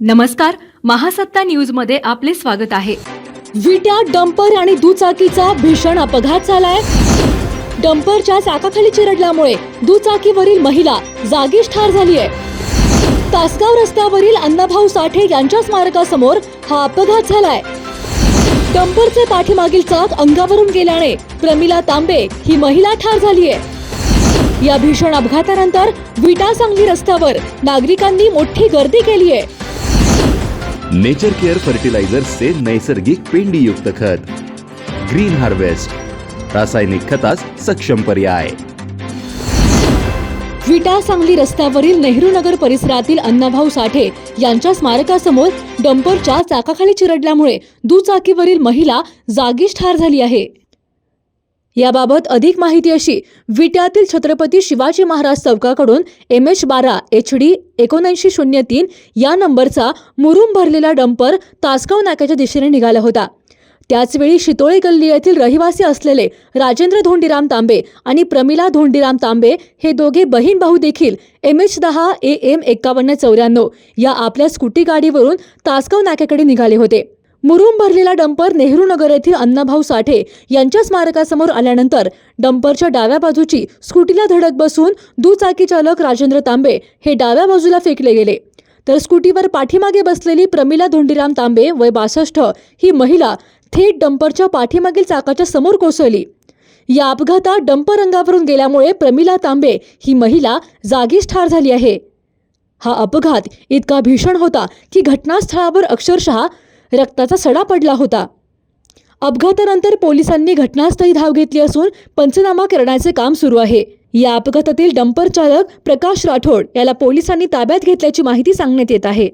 नमस्कार महासत्ता न्यूजमध्ये आपले स्वागत आहे. विट्या डंपर आणि दुचाकीचा भीषण अपघात झालाय. डंपरच्या चाकाखाली चिरडल्यामुळे दुचाकीवरील महिला जागीच ठार झाली आहे तासगाव रस्त्यावरील अण्णाभाऊ साठे यांच्या स्मारकासमोर हा अपघात झालाय. डंपरचे पाठीमागील चाक अंगावरून गेल्याने प्रमिला तांबे ही महिला ठार झाली आहे या भीषण अपघातानंतर विटा सांगली रस्त्यावर नागरिकांनी मोठी गर्दी केली आहे नेचर केअर फर्टिलायझर्सचे नैसर्गिक पेंडीयुक्त खत. Green harvest. रासायनिक खतास सक्षम पर्याय. विटा सांगली रस्त्यावरील नेहरू नगर परिसरातील अण्णाभाऊ साठे यांच्या स्मारकासमोर डंपरच्या चाकाखाली चिरडल्यामुळे दुचाकीवरील महिला जागीच ठार झाली आहे. याबाबत अधिक माहिती अशी विट्यातील छत्रपती शिवाजी महाराज चौकाकडून एम एच बारा एच डी एकोणऐंशी शून्य तीन या नंबरचा मुरुम भरलेला डंपर तासगाव नाक्याच्या दिशेने निघाला होता. त्याचवेळी शितोळे गल्ली येथील रहिवासी असलेले राजेंद्र धोंडीराम तांबे आणि प्रमिला धोंडीराम तांबे हे दोघे बहीण भाऊ देखील एम एच दहा ए एम एक्कावन्न चौऱ्याण्णव या आपल्या स्कूटी गाडीवरून तासगाव नाक्याकडे निघाले होते. मुरुम भरलेला डंपर नेहरू नगर येथील अण्णाभाऊ साठे यांच्या स्मारकासमोर आल्यानंतर डंपरच्या डाव्या बाजूची स्कूटीला धडक बसून दुचाकी चालक राजेंद्र तांबे हे डाव्या बाजूला फेकले गेले. तर स्कूटीवर पाठीमागे बसलेली प्रमिला धोंडीराम तांबे वय बासष्ट ही महिला थेट डंपरच्या पाठीमागील चाकाच्या समोर कोसळली. या अपघातात डंपर रंगावरून गेल्यामुळे प्रमिला तांबे ही महिला जागीच ठार झाली आहे. हा अपघात इतका भीषण होता की घटनास्थळावर अक्षरशः रक्ताचा सडा पडला होता. अपघातानंतर पोलिसांनी घटनास्थळी धाव घेतली असून पंचनामा करण्याचे काम सुरू आहे. या अपघातातील डंपर चालक प्रकाश राठोड याला पोलिसांनी ताब्यात घेतल्याची माहिती सांगण्यात येत आहे.